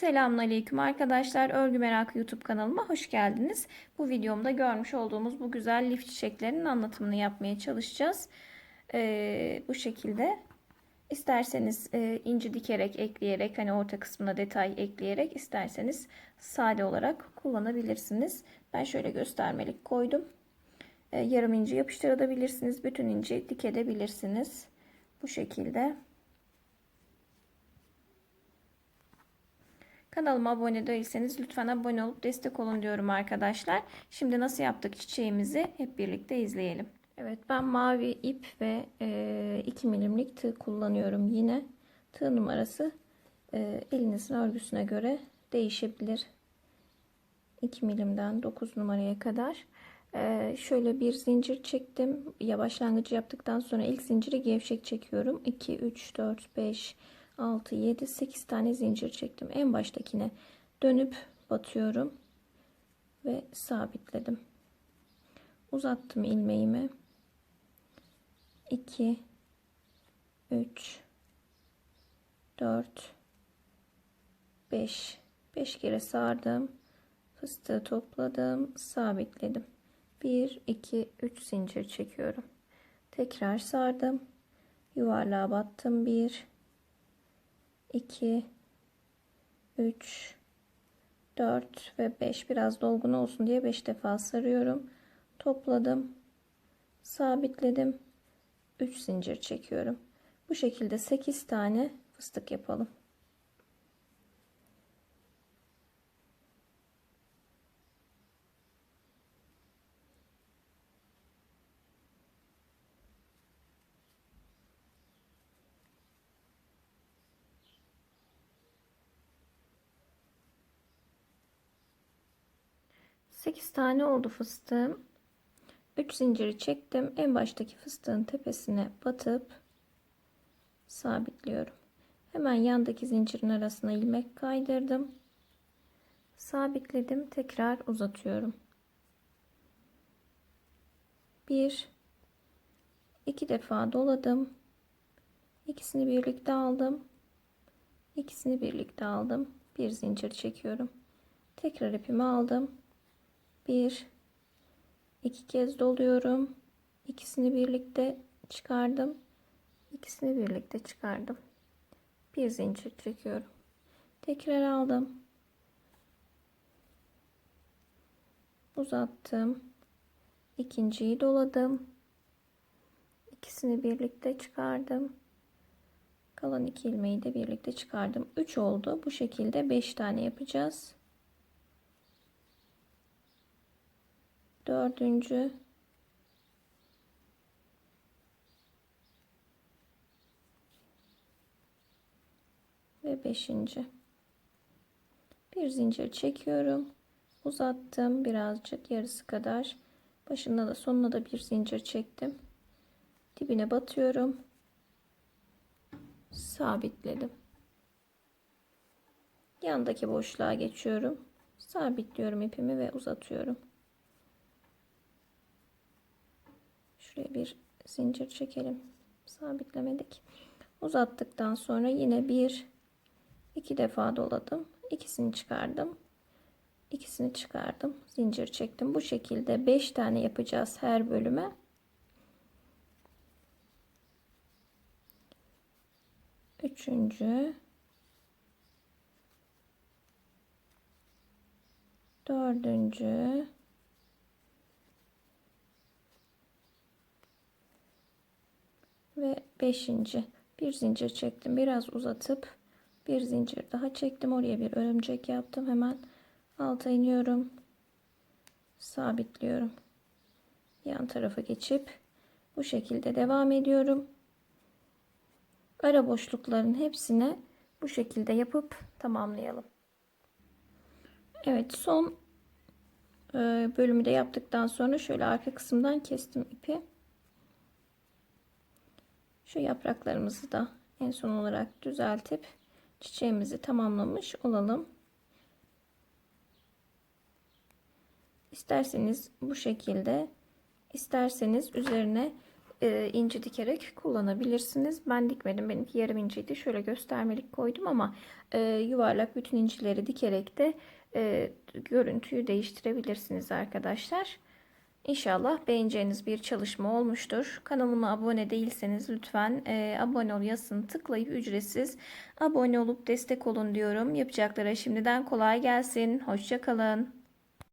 Selamünaleyküm arkadaşlar. Örgü Merakı YouTube kanalıma hoş geldiniz. Bu videomda görmüş olduğumuz bu güzel lif çiçeklerinin anlatımını yapmaya çalışacağız. Ee, bu şekilde. İsterseniz e, inci dikerek ekleyerek hani orta kısmına detay ekleyerek isterseniz sade olarak kullanabilirsiniz. Ben şöyle göstermelik koydum. Ee, yarım inci yapıştırabilirsiniz. Bütün inci dikebilirsiniz. Bu şekilde. Kanalıma abone değilseniz lütfen abone olup destek olun diyorum arkadaşlar. Şimdi nasıl yaptık çiçeğimizi hep birlikte izleyelim. Evet ben mavi ip ve e, 2 milimlik tığ kullanıyorum yine. Tığ numarası e, elinizin örgüsüne göre değişebilir. 2 milimden 9 numaraya kadar. E, şöyle bir zincir çektim. Ya başlangıcı yaptıktan sonra ilk zinciri gevşek çekiyorum. 2, 3, 4, 5, 6, 7, 8 tane zincir çektim. En baştakine dönüp batıyorum ve sabitledim. Uzattım ilmeğimi. 2, 3, 4, 5, 5 kere sardım. Fıstığı topladım, sabitledim. 1, 2, 3 zincir çekiyorum. Tekrar sardım. Yuvarlığa battım. 1, 2 3 4 ve 5 biraz dolgun olsun diye 5 defa sarıyorum. Topladım. Sabitledim. 3 zincir çekiyorum. Bu şekilde 8 tane fıstık yapalım. Sekiz tane oldu fıstığım. 3 zinciri çektim. En baştaki fıstığın tepesine batıp sabitliyorum. Hemen yandaki zincirin arasına ilmek kaydırdım. Sabitledim. Tekrar uzatıyorum. 1 2 defa doladım. İkisini birlikte aldım. İkisini birlikte aldım. Bir zincir çekiyorum. Tekrar ipimi aldım. Bir iki kez doluyorum. İkisini birlikte çıkardım. İkisini birlikte çıkardım. Bir zincir çekiyorum. Tekrar aldım. Uzattım. İkinciyi doladım. İkisini birlikte çıkardım. Kalan iki ilmeği de birlikte çıkardım. 3 oldu. Bu şekilde 5 tane yapacağız. Dördüncü ve beşinci. Bir zincir çekiyorum. Uzattım birazcık yarısı kadar. Başında da sonuna da bir zincir çektim. Dibine batıyorum. Sabitledim. Yandaki boşluğa geçiyorum. Sabitliyorum ipimi ve uzatıyorum. Şuraya bir zincir çekelim. Sabitlemedik. Uzattıktan sonra yine bir iki defa doladım. İkisini çıkardım. İkisini çıkardım. Zincir çektim. Bu şekilde 5 tane yapacağız her bölüme. Üçüncü. Dördüncü. Ve beşinci. Bir zincir çektim. Biraz uzatıp bir zincir daha çektim. Oraya bir örümcek yaptım. Hemen alta iniyorum. Sabitliyorum. Yan tarafa geçip bu şekilde devam ediyorum. Ara boşlukların hepsine bu şekilde yapıp tamamlayalım. Evet son e, bölümü de yaptıktan sonra şöyle arka kısımdan kestim ipi. Şu yapraklarımızı da en son olarak düzeltip çiçeğimizi tamamlamış olalım. İsterseniz bu şekilde isterseniz üzerine e, inci dikerek kullanabilirsiniz. Ben dikmedim. Benimki yarım inciydi. Şöyle göstermelik koydum ama e, yuvarlak bütün incileri dikerek de e, görüntüyü değiştirebilirsiniz arkadaşlar. İnşallah beğeneceğiniz bir çalışma olmuştur. Kanalıma abone değilseniz lütfen e, abone ol yazısını tıklayıp ücretsiz abone olup destek olun diyorum. Yapacaklara şimdiden kolay gelsin. Hoşçakalın.